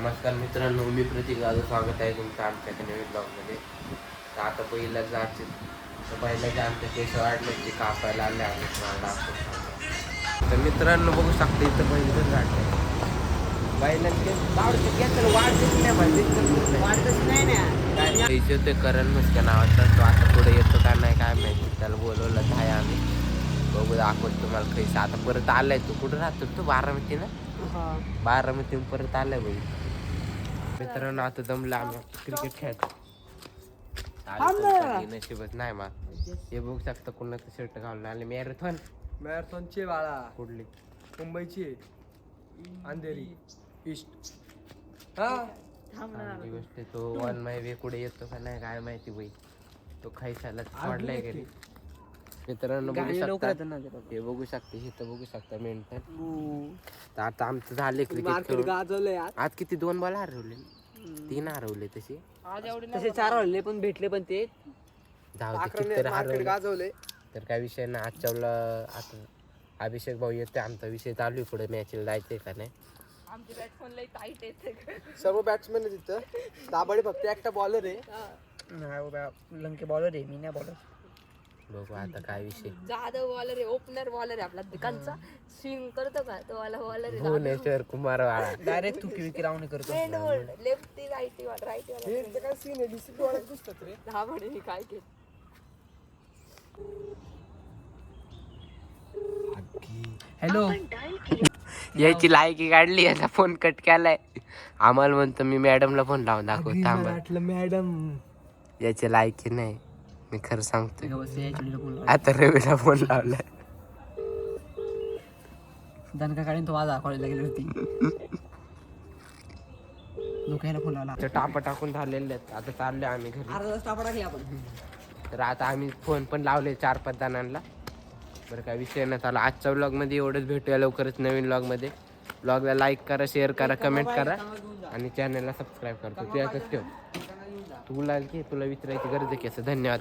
नमस्कार मित्रांनो मी प्रतीक जाधव. स्वागत आहे तुमचं आमच्या नवीन ब्लॉगमध्ये. तर आता पहिलं जायचे तर पहिलं जे आमच्या केस वाढले ते कापायला आले आम्ही तुम्हाला दाखवतो. तर मित्रांनो बघू शकता इथं पहिलं झाडलं पहिलं केस बावडचे केस वाढतेच नाही म्हणजे पैसे ते करण मुसक्या नावाचा. तो आता पुढे येतो का नाही काय माहिती. त्याला बोलवलं आहे आम्ही. बघू दाखवतो तुम्हाला कैसे आता परत आलाय तू. कुठं राहतो तू? बारामती ना बारामती परत आलाय भाई मित्रांनो आता जमलं आम्ही. क्रिकेट खेळतो नशिबत नाही मा हे बघू शकता कुणाचं शर्ट घालून आले. मॅरेथॉन मॅरेथॉनचे बाळा. कुठली? मुंबईची. अंधेरी. ईस्ट हा? चांगली गोष्ट आहे. तो वन माय वे कुठे येतो का नाही काय माहिती बाई. तो खायसाला वाढलाय घरी. मित्रांनो बघू शकता. हे बघू शकते हे तर बघू शकता मेंटल तर आता आमचं झाले क्रिकेट मार्केट गाजवलंय आज. आज किती? दोन बॉल हरवले. तीन हरवले तसे. तसे चार हरले पण भेटले पण ते. किती मार्केट हरवले. गाजवलंय. तर काय विषय नाही आजच्या आता अभिषेक भाऊ येते आमचा विषय चालू आहे पुढे मॅचला जायचंय का नाही. आमचे बॅट्समन लई टाईट येते सर्व बॅट्समॅन आहे तिथं दाबाडे फक्त एकटा बॉलर आहे. लंके बॉलर आहे मी नाही बॉलर बघू आता काय विषय. जाधव बॉलर आहे ओपनर बॉलर आहे आपला दुकानचा. स्विंग करतो का? तो वाला बॉलर आहे भुवनेश्वर कुमार वाळा. डायरेक्ट तुकी विकी लावणी करतो. लेफ्टी राईटी राईटी वाला. हे काय सीन आहे? डिसिप्लिन वाढत दिसतात रे. दहा म्हणे काय केलं? हॅलो याची लायकी काढली याचा फोन कट केलाय. आम्हाला म्हणतो मी मॅडमला फोन लावून दाखव थांबा वाटलं मॅडम याची लायकी नाही. मी खरं सांगतोय. आता रवीला फोन लावलाय. दणका काढून तो माझा कॉलेजला गेली होती. लोकांना फोन लावला. टापा टाकून झालेले आहेत. आता चाललोय आम्ही घरी. अर्धा तास टापा टाकली आपण. तर आता आम्ही फोन पण लावले चार पाच जणांना. बरं काय विषय नाही चालू. आजच्या व्लॉगमध्ये एवढंच. भेटूया लवकरच नवीन व्लॉगमध्ये व्लॉगला लाईक करा शेअर करा कमेंट करा. आणि चॅनलला सबस्क्राईब करा तू यातच तू तुला की तुला विचारायची गरज आहे की असं धन्यवाद.